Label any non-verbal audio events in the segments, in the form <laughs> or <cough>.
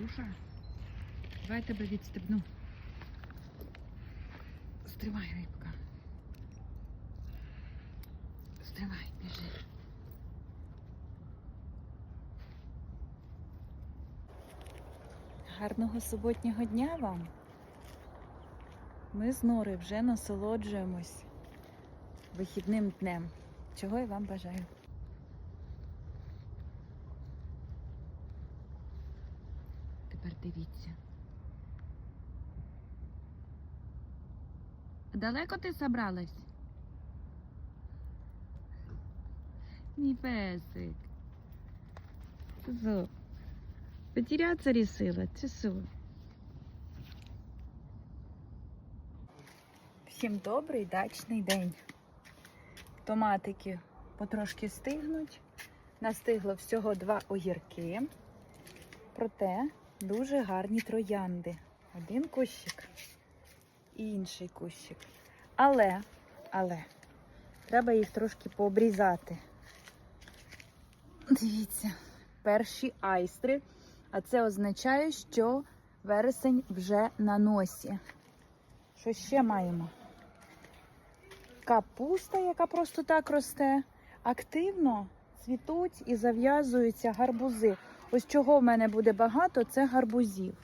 Не. Давай тебе відстебну. Стривай, рибка. Стривай, біжи. Гарного суботнього дня вам. Ми з Нори вже насолоджуємось вихідним днем. Чого я вам бажаю. Тепер дивіться. Далеко ти собралась? Мій песик. Що? Потеряться рішила? Чи? Всім добрий дачний день. Томатики потрошки стигнуть. Настигло всього два огірки. Проте дуже гарні троянди. Один кущик і інший кущик. Але, але, треба їх трошки пообрізати. Дивіться, перші айстри. А це означає, що вересень вже на носі. Що ще маємо? Капуста, яка просто так росте. Активно цвітуть і зав'язуються гарбузи. Ось чого в мене буде багато, це гарбузів.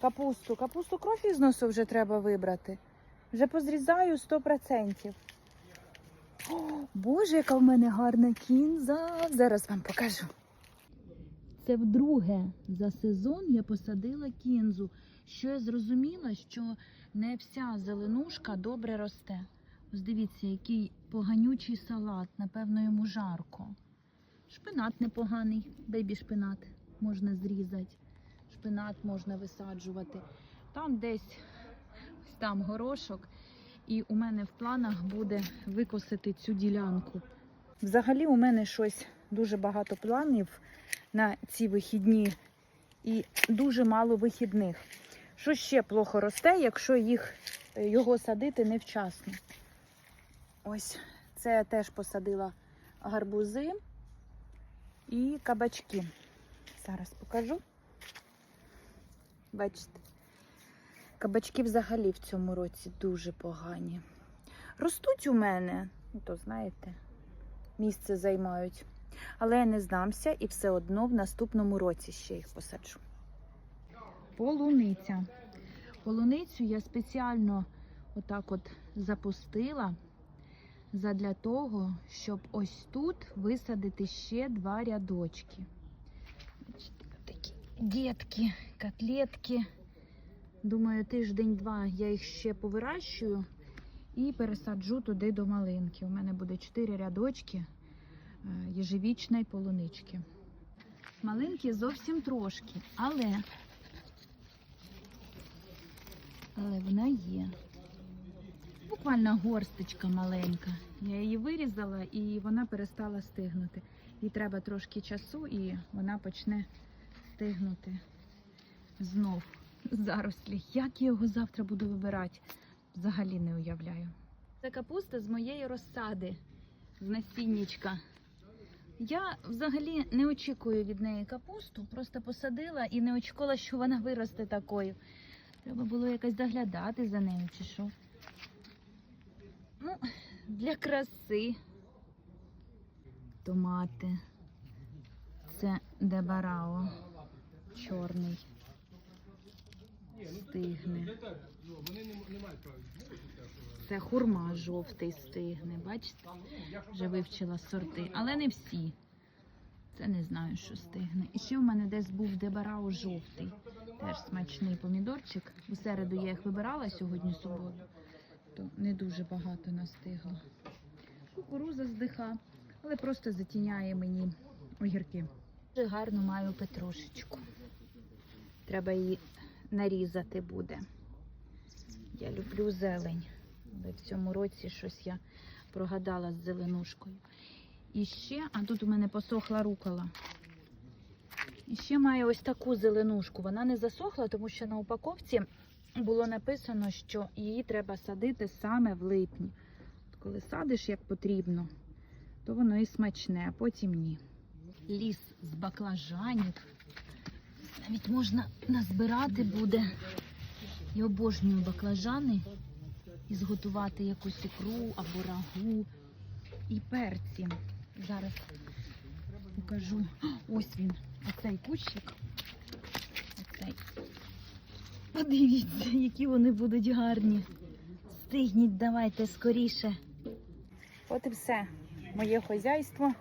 Капусту. Капусту кров із носу вже треба вибрати. Вже позрізаю 100%. О, Боже, яка в мене гарна кінза. Зараз вам покажу. Це вдруге за сезон я посадила кінзу. Що я зрозуміла, що не вся зеленушка добре росте. Ось дивіться, який поганючий салат, напевно, йому жарко. Шпинат непоганий, бейбі шпинат можна зрізати. Шпинат можна висаджувати. Там десь там горошок. І у мене в планах буде викосити цю ділянку. Взагалі, у мене щось дуже багато планів на ці вихідні і дуже мало вихідних. Що ще плохо росте, якщо їх, е, його садити невчасно. Ось це я теж посадила гарбузи і кабачки. Зараз покажу. Бачите, кабачки взагалі в цьому році дуже погані. Ростуть у мене, ну то знаєте, місце займають. Але я не здамся і все одно в наступному році ще їх посаджу. Полуниця. Полуницю я спеціально отак от запустила задля того, щоб ось тут висадити ще два рядочки. Такі дітки, котлетки. Думаю, тиждень-два я їх ще повирощую і пересаджу туди до малинки. У мене буде чотири рядочки е, єжевічної полунички. Малинки зовсім трошки, але але вона є. Буквально горсточка маленька. Я її вирізала і вона перестала стигнути. Їй треба трошки часу, і вона почне стигнути знов зарослі. Як я його завтра буду вибирати, взагалі не уявляю. Це капуста з моєї розсади, з насіннячка. Я взагалі не очікую від неї капусту, просто посадила і не очікувала, що вона виросте такою. Треба було якось доглядати за нею чи що. Для краси. Томати. Це дебарао. Чорний. Стигне. Це хурма жовтий стигне. Бачите? Вже вивчила сорти. Але не всі. Це не знаю, що стигне. І ще в мене десь був дебарао жовтий. Теж смачний помідорчик. У середу я їх вибирала сьогодні суботу, то не дуже багато настигло. Кукуруза здиха, але просто затіняє мені огірки. Дуже гарно маю петрушечку. Треба її нарізати буде. Я люблю зелень, але в цьому році щось я прогадала з зеленушкою. І ще, а тут у мене посохла рукола. І ще маю ось таку зеленушку. Вона не засохла, тому що на упаковці було написано, що її треба садити саме в липні. Коли садиш як потрібно, то воно і смачне, а потім ні. Ліс з баклажанів, Навіть можна назбирати буде. Я обожнюю баклажани і зготувати якусь ікру або рагу і перці. Зараз покажу. Ось він, оцей кущик. Оцей. Подивіться, які вони будуть гарні. Стигніть, давайте скоріше. От і все. Моє хазяйство.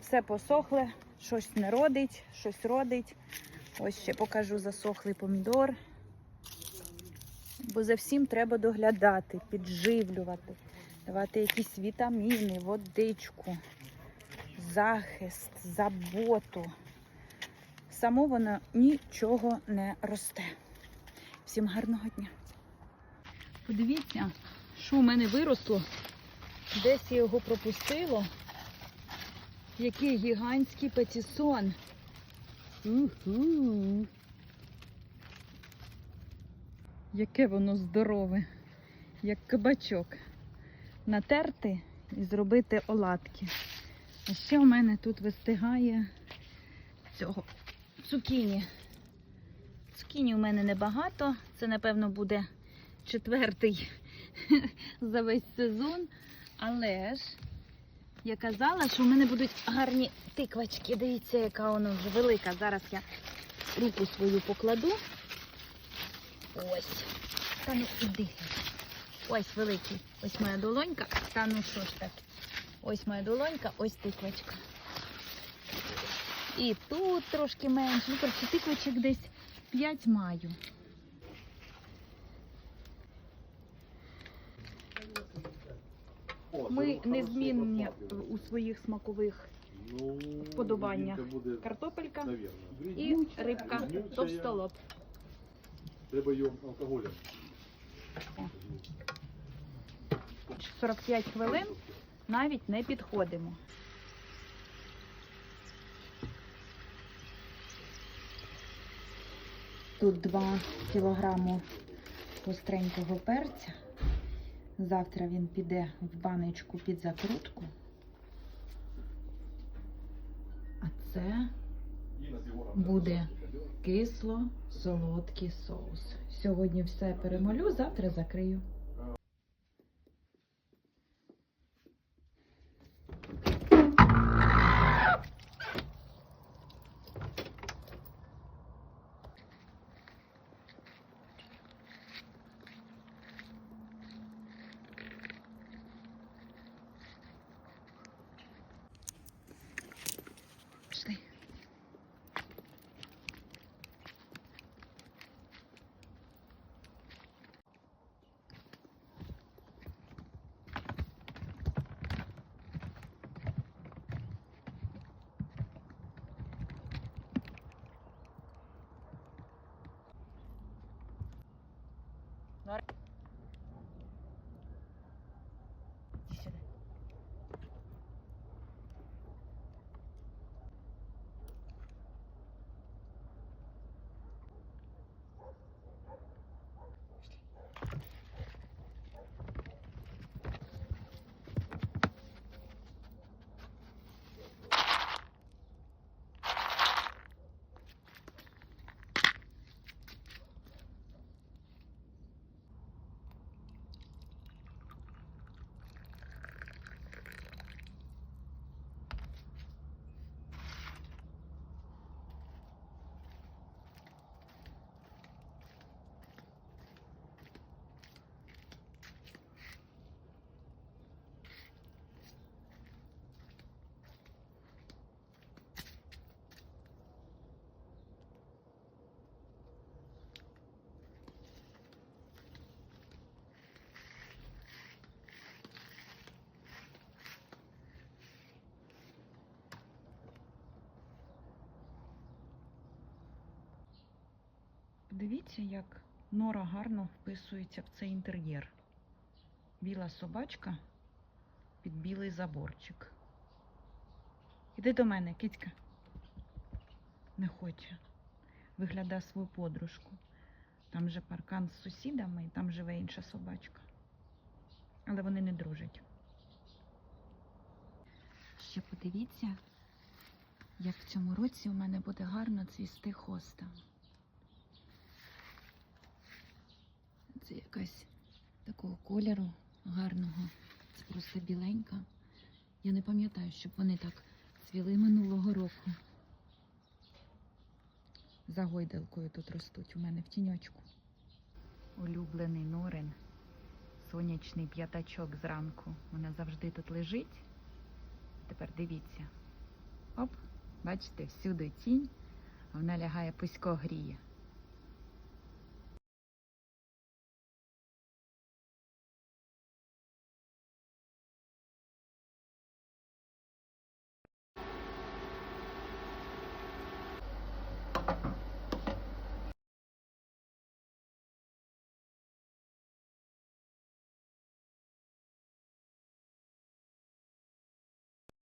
Все посохле, щось не родить, щось родить. Ось ще покажу засохлий помідор. Бо за всім треба доглядати, підживлювати, давати якісь вітаміни, водичку, захист, заботу. Само воно нічого не росте. Всім гарного дня! Подивіться, що у мене виросло. Десь я його пропустила. Який гігантський патісон. Уху. Яке воно здорове, як кабачок. Натерти і зробити оладки. А ще у мене тут вистигає цього цукіні. Цукіні у мене небагато. Це, напевно, буде четвертий <laughs> за весь сезон. Але ж я казала, що в мене будуть гарні тиквачки. Дивіться, яка вона вже велика. Зараз я руку свою покладу. Ось. Та ну іди. Ось великий. Ось моя долонька. Та ну що ж так. Ось моя долонька, ось тиквачка. І тут трошки менше. Ну, коротше, десь 5 маю. Ми незмінні у своїх смакових Ну, вподобаннях. картопелька і рибка товстолоб. Треба її алкоголем. 45 хвилин навіть не підходимо. Тут 2 кілограми гостренького перця. Завтра він піде в баночку під закрутку. А це буде кисло-солодкий соус. Сьогодні все перемолю, завтра закрию. Іди Подивіться, як нора гарно вписується в цей інтер'єр. Біла собачка під білий заборчик. Іди до мене, кицька. Не хоче. Виглядає свою подружку. Там же паркан з сусідами, і там живе інша собачка. Але вони не дружать. Ще подивіться, як в цьому році у мене буде гарно цвісти хоста. Це якась такого кольору гарного. Це просто біленька. Я не пам'ятаю, щоб вони так цвіли минулого року. За гойдалкою тут ростуть у мене в тіньочку. Улюблений норин, сонячний п'ятачок зранку. Вона завжди тут лежить. Тепер дивіться. Оп, бачите, всюди тінь, а вона лягає пусько гріє.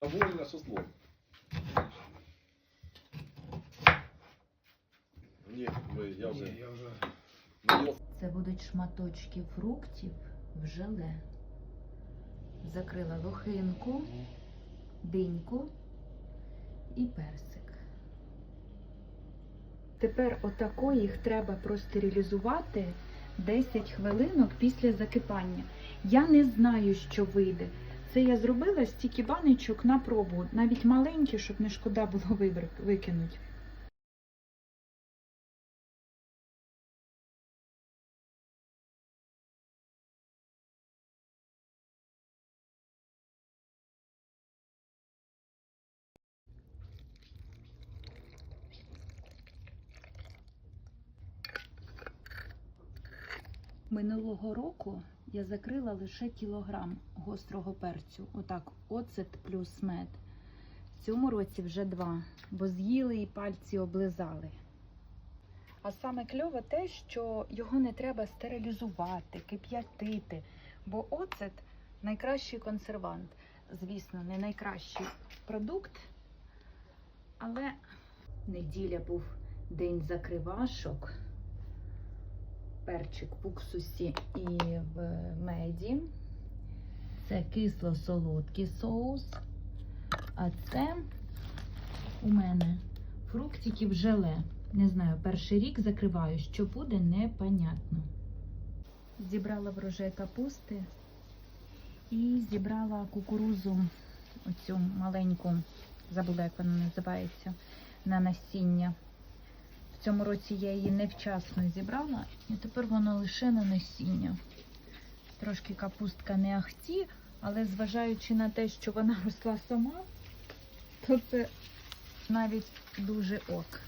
Довольно шесло. Ні, ми, я вже. я вже. Це будуть шматочки фруктів в желе. Закрила лохинку, диньку і персик. Тепер отако їх треба простерилізувати 10 хвилинок після закипання. Я не знаю, що вийде. Це я зробила стільки баночок на пробу, навіть маленькі, щоб не шкода було <laughs> викинути. Минулого року я закрила лише кілограм гострого перцю. Отак, оцет плюс мед. В цьому році вже два, бо з'їли і пальці облизали. А саме кльове те, що його не треба стерилізувати, кип'ятити, бо оцет найкращий консервант. Звісно, не найкращий продукт, але неділя був день закривашок перчик в уксусі і в меді. Це кисло-солодкий соус. А це у мене фруктики в желе. Не знаю, перший рік закриваю, що буде, непонятно. Зібрала врожай капусти і зібрала кукурузу, оцю маленьку, забула, як вона називається, на насіння. Цьому році я її невчасно зібрала, і тепер вона лише на насіння. Трошки капустка не ахті, але зважаючи на те, що вона <laughs> росла сама, то це навіть дуже ок.